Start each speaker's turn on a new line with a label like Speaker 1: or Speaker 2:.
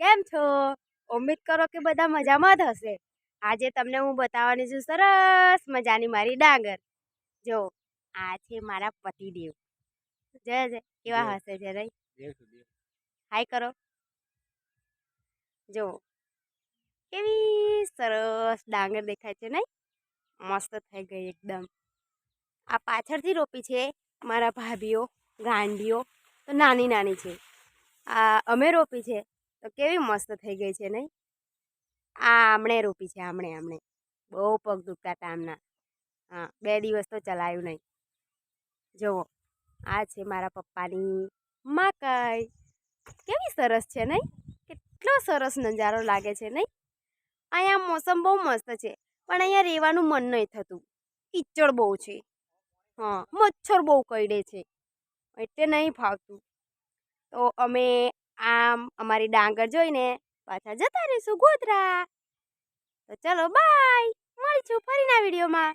Speaker 1: કેમ છો? ઉમ્મીદ કરો કે બધા મજામાં જ હશે. આજે તમને હું બતાવવાની છું સરસ મજાની મારી ડાંગર. જો આ છે મારા પતિદેવ. જય જય. કેવા. હશે છે નહીં? હાય કરો. જો કેવી સરસ ડાંગર દેખાય છે નહીં? મસ્ત થઈ ગઈ એકદમ. આ પાછળથી રોપી છે મારા ભાભીઓ ગાંડીઓ. તો નાની નાની છે. આ અમે રોપી છે, તો કેવી મસ્ત થઈ ગઈ છે નહીં આ આમણે રોપી છે, આમણે આમણે. બહુ પગ દુખતા હતા આમના. હા, બે દિવસ તો ચલાવ્યું નહીં જુઓ આ છે મારા પપ્પાની મકાઈ. કેવી સરસ છે નહીં કેટલો સરસ નજારો લાગે છે નહીં અહીંયા મોસમ બહુ મસ્ત છે, પણ અહીંયા રહેવાનું મન નહીં થતું. કીચડ બહુ છે. હા, મચ્છર બહુ કરડે છે. એટલે નહીં ફાવતું. તો અમે આમ અમારી ડાંગર જોઈને પાછા જતા રહીશું ગોધરા. તો ચલો બાય. મળીશું ફરીના વિડીયોમાં.